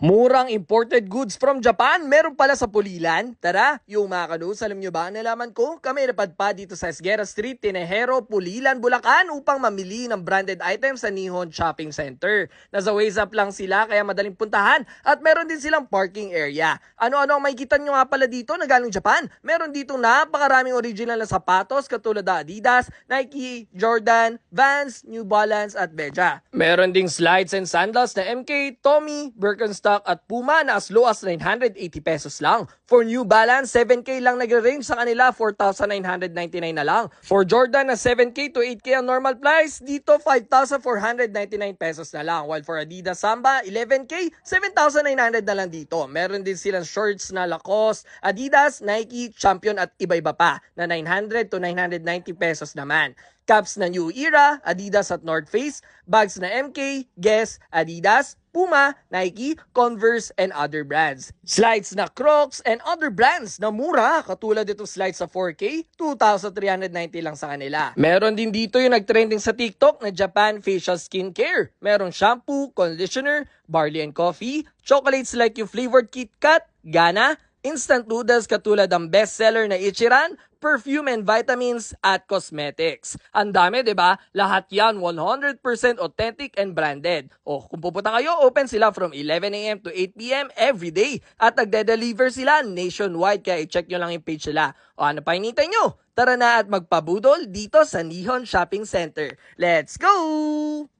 Murang imported goods from Japan, meron pala sa Pulilan. Tara, yung mga kanus, alam nyo ba, nalaman ko, kami napadpad dito sa Esguera Street, Tinejero, Pulilan, Bulacan upang mamili ng branded items sa Nihon Shopping Center. Nasa ways up lang sila kaya madaling puntahan at meron din silang parking area. Ano-ano ang makikita nyo nga pala dito na galing Japan? Meron dito napakaraming original na sapatos katulad ng Adidas, Nike, Jordan, Vans, New Balance at Beja. Meron ding slides and sandals na MK, Tommy, Birkenstock at Puma na as low as 980 pesos lang. For New Balance, 7K lang nagre-range sa kanila, 4,999 na lang. For Jordan na 7K to 8K ang normal price, dito 5,499 pesos na lang. While for Adidas Samba, 11K, 7,900 na lang dito. Meron din silang shorts na Lacoste, Adidas, Nike, Champion at iba-iba pa na 900 to 990 pesos naman. Caps na New Era, Adidas at North Face, bags na MK, Guess, Adidas, Puma, Nike, Converse, and other brands. Slides na Crocs and other brands na mura, katulad dito slides sa 4K, 2,390 lang sa kanila. Meron din dito yung nagtrending sa TikTok na Japan Facial Skincare. Meron shampoo, conditioner, barley and coffee, chocolates like yung flavored Kit Kat, Gana, instant noodles katulad ng bestseller na Ichiran, perfume and vitamins at cosmetics. Ang dami, 'di ba? Lahat 'yan 100% authentic and branded. O kung pupunta kayo, open sila from 11 a.m. to 8 p.m. every day at nagde-deliver sila nationwide kaya i-check nyo lang yung page nila. O ano pa hinintay nyo? Tara na at magpabudol dito sa Nihon Shopping Center. Let's go!